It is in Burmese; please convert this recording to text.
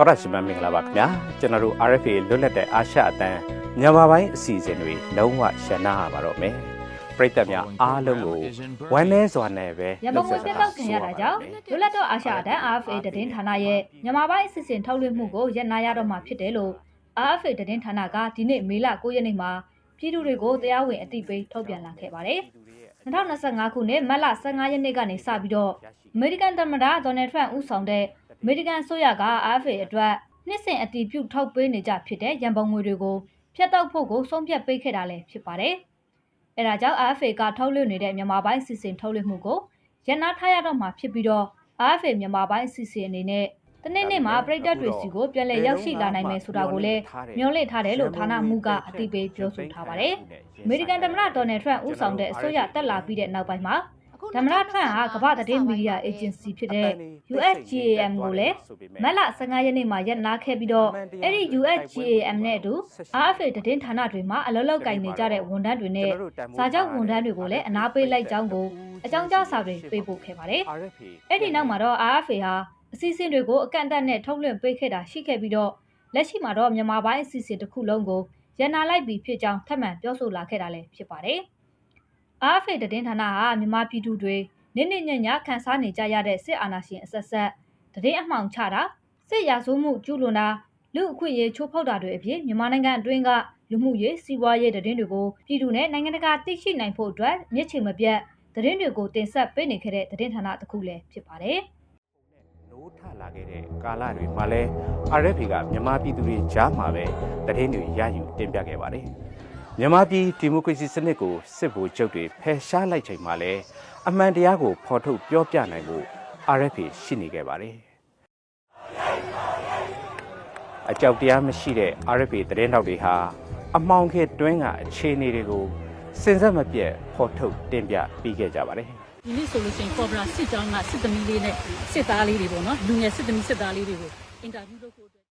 တော်ရရှိမမင်္ဂလာပါခင်ဗျာကျွန်တော်တို့ RFA လွတ်လပ်တဲ့အာရှအတန်းမြန်မာပိုင်းအစီအစဉ်တွေလုံးဝရှင်းနာပါတော့မယ်ပရိသတ်များအားလုံးကိုဝမ်းနည်းစွာနဲ့ပဲရမုံငွေပြတ်တောက်ခံရတာကြောင့်လွတ်လပ်တော့အာရှအတန်း RFA တည်င်းဌာနရဲ့မြန်မာပိုင်းအစီအစဉ်ထုတ်လွှင့်မှုကိုရပ်နာရတော့မှာဖြစ်တယ်လို့ RFA တည်င်းဌာနကဒီနေ့မေလ9ရက်နေ့မှာပြည်သူတွေကိုတရားဝင်အသိပေးထုတ်ပြန်လာခဲ့ပါတယ်။2025ခုနှစ်မတ်လ15ရက်နေ့ကနေစပြီးတော့အမေရိကန်သမ္မတဒေါ်နယ်ထရန့်ဦးဆောင်တဲ့ အမေရိကန်ဆိုရက RFA အတွက်နှစ်စဉ်အတည်ပြုထောက်ပေးနေကြဖြစ်တဲ့ရန်ပုံငွေတွေကိုဖျက်တောက်ဖို့ကိုဆုံးဖြတ်ပေးခဲ့တာလည်းဖြစ်ပါတယ်။အဲဒါကြောင့် RFA ကထုတ်လွှင့်နေတဲ့မြန်မာပိုင်းစီစဉ်ထုတ်လွှင့်မှုကိုရန်နာထားရတော့မှာဖြစ်ပြီးတော့ RFA မြန်မာပိုင်းစီစဉ်အနေနဲ့တနေ့နေ့မှာပြည်သက်တွေစီကိုပြန်လည်ရောက်ရှိလာနိုင်မယ်ဆိုတာကိုလည်းမျှော်လင့်ထားတယ်လို့ဌာနမှူးကအသိပေးပြောဆိုထားပါတယ်။အမေရိကန်သမ္မတဒေါ်နယ်ထရန့်ဦးဆောင်တဲ့အစိုးရတက်လာပြီးတဲ့နောက်ပိုင်းမှာ သမ္မတထရန့်ဟာကမ္ဘာသတင်းမီဒီယာအေဂျင်စီဖြစ်တဲ့ USGAM ကိုလည်းမတ်လ15ရက်နေ့မှာရက်နာခဲ့ပြီးတော့အဲ့ဒီ USGAM နဲ့အတူ RFA သတင်းဌာနတွေမှာအလုပ်လုပ်ကိုင်နေကြတဲ့ဝန်ထမ်းတွေနဲ့စာချုပ်ဝန်ထမ်းတွေကိုလည်းအနာပေးလိုက်ကြောင်းကိုအကြောင်းကြားစာတွေပေးပို့ခဲ့ပါတယ်။အဲ့ဒီနောက်မှာတော့ RFA ဟာအစီအစဉ်တွေကိုအကန့်အသတ်နဲ့ထုတ်လွှင့်ပေးခဲ့တာရှိခဲ့ပြီးတော့လက်ရှိမှာတော့မြန်မာပိုင်းအစီအစဉ်တစ်ခုလုံးကိုရန်နာလိုက်ပြီးဖြစ်ကြောင်းထပ်မံပြောဆိုလာခဲ့တာလည်းဖြစ်ပါတယ်။ RFA သတင်းဌာနဟာမြန်မာပြည်သူတွေနေ့နေ့ညညခန်းစားနေကြရတဲ့စစ်အာဏာရှင်အဆက်ဆက်သတင်းအမှောင်ချတာစစ်ရာဇဝမှုကျူးလွန်တာလူအခွင့်အရေးချိုးဖောက်တာတွေအပြင်မြန်မာနိုင်ငံအတွင်းကလူမှုရေးစီးပွားရေးသတင်းတွေကိုပြည်သူနဲ့နိုင်ငံတကာသိရှိနိုင်ဖို့အတွက်မျက်ခြေမပြတ်သတင်းတွေကိုတင်ဆက်ပေးနေခဲ့တဲ့သတင်းဌာနတစ်ခုလည်းဖြစ်ပါတယ်နိုးထလာခဲ့တဲ့ကာလတွေမှာလဲ RFA ကမြန်မာပြည်သူတွေကြားမှာပဲသတင်းတွေရယူတင်ပြခဲ့ပါတယ် မြန်မာပြည်ဒီမိုကရေစီစနစ်ကိုစစ်ဗိုလ်ချုပ်တွေဖယ်ရှားလိုက်ချိန်မှာလဲအမှန်တရားကိုဖော်ထုတ်ပြောပြနိုင်ဖို့ RFA ရှိနေခဲ့ပါတယ်အကြောက်တရားမရှိတဲ့ RFA သတင်းတောက်တွေဟာအမောင်ခေတွင်းကအခြေအနေတွေကိုစင်စက်မပြတ်ဖော်ထုတ်တင်ပြပြီးခဲ့ကြပါတယ်ဒီနေ့ဆိုလို့ရှိရင်ကော်ဘရာစစ်ကြောင်းကစစ်သမီးလေးနဲ့စစ်သားလေးတွေပေါ့နော်လူငယ်စစ်သမီးစစ်သားလေးတွေကိုအင်တာဗျူးလုပ်ဖို့အတွက်